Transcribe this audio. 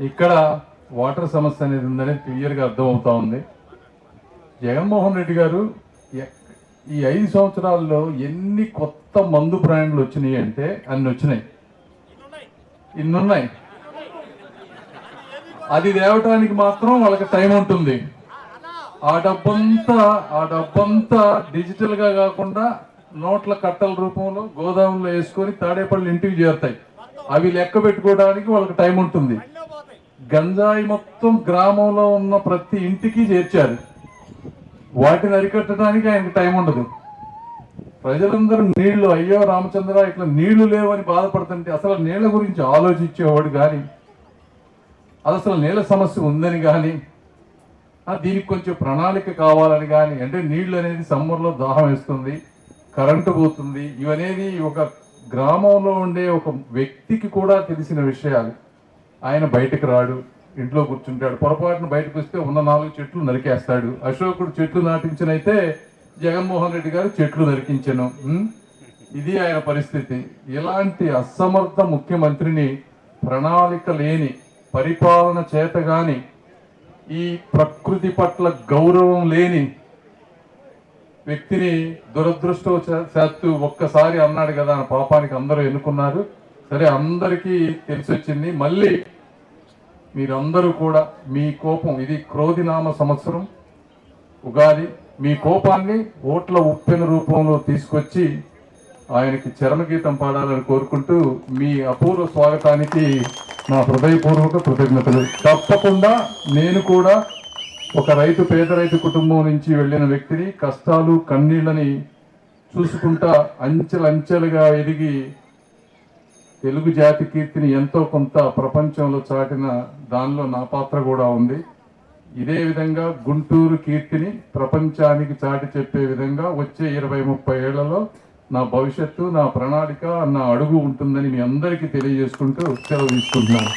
ఇక్కడ వాటర్ సమస్య అనేది ఉందని క్లియర్గా అర్థమవుతా ఉంది. జగన్మోహన్ రెడ్డి గారు ఎ- ఈ ఐదు సంవత్సరాల్లో ఎన్ని కొత్త మందు బ్రాండ్లు వచ్చినాయి అంటే అన్ని వచ్చినాయి. ఇన్నున్నాయి. అది తేవటానికి మాత్రం వాళ్ళకి టైం ఉంటుంది. ఆ డబ్బంతా ఆ డబ్బంతా డిజిటల్గా కాకుండా నోట్ల కట్టల రూపంలో గోదాములో వేసుకొని తాడేపళ్ళు ఇంటికి చేరుతాయి. అవి లెక్క పెట్టుకోవడానికి వాళ్ళకి టైం ఉంటుంది. గంజాయి మొత్తం గ్రామంలో ఉన్న ప్రతి ఇంటికి చేర్చారు. వాటిని అరికట్టడానికి ఆయనకు టైం ఉండదు. ప్రజలందరూ నీళ్ళు అయ్యో రామచంద్ర ఇట్లా నీళ్ళు లేవని బాధపడుతుంటే అసలు నీళ్ళ గురించి ఆలోచించేవాడు కానీ అది అసలు నీళ్ళ సమస్య ఉందని కానీ దీనికి కొంచెం ప్రణాళిక కావాలని కానీ అంటే నీళ్ళు అనేది సమ్మర్లో దాహం వేస్తుంది కరెంటు పోతుంది ఇవనేది ఒక గ్రామంలో ఉండే ఒక వ్యక్తికి కూడా తెలిసిన విషయాలు. ఆయన బయటకు రాడు ఇంట్లో కూర్చుంటాడు పొరపాటున బయటకు వస్తే ఉన్న నాలుగు చెట్లు నరికేస్తాడు. అశోకుడు చెట్లు నాటించినైతే జగన్మోహన్ రెడ్డి గారు చెట్లు నరికించను. ఇది ఆయన పరిస్థితి. ఇలాంటి అసమర్థ ముఖ్యమంత్రిని ప్రణాళిక లేని పరిపాలన చేతగాని ఈ ప్రకృతి పట్ల గౌరవం లేని వ్యక్తిని దురదృష్టవశాత్తు ఒక్కసారి అన్నాడు కదా ఆ పాపానికి అందరూ ఎన్నుకున్నారు. సరే అందరికీ తెలిసి వచ్చింది మళ్ళీ మీరందరూ కూడా మీ కోపం ఇది క్రోధినామ సంవత్సరం. ఉగాది మీ కోపాన్ని ఓట్ల ఉప్పెన రూపంలో తీసుకొచ్చి ఆయనకి చరణగీతం పాడాలని కోరుకుంటూ మీ అపూర్వ స్వాగతానికి నా హృదయపూర్వక కృతజ్ఞతలు. తప్పకుండా నేను కూడా ఒక రైతు పేద రైతు కుటుంబం నుంచి వెళ్ళిన వ్యక్తిని కష్టాలు కన్నీళ్ళని చూసుకుంటా అంచెలంచెలుగా ఎదిగి తెలుగు జాతి కీర్తిని ఎంతో కొంత ప్రపంచంలో చాటిన దానిలో నా పాత్ర కూడా ఉంది. ఇదే విధంగా గుంటూరు కీర్తిని ప్రపంచానికి చాటి చెప్పే విధంగా వచ్చే ఇరవై ముప్పై ఏళ్ళలో నా భవిష్యత్తు నా ప్రణాళిక నా అడుగు ఉంటుందని మీ అందరికీ తెలియజేసుకుంటూ సెలవు తీసుకుంటున్నాను.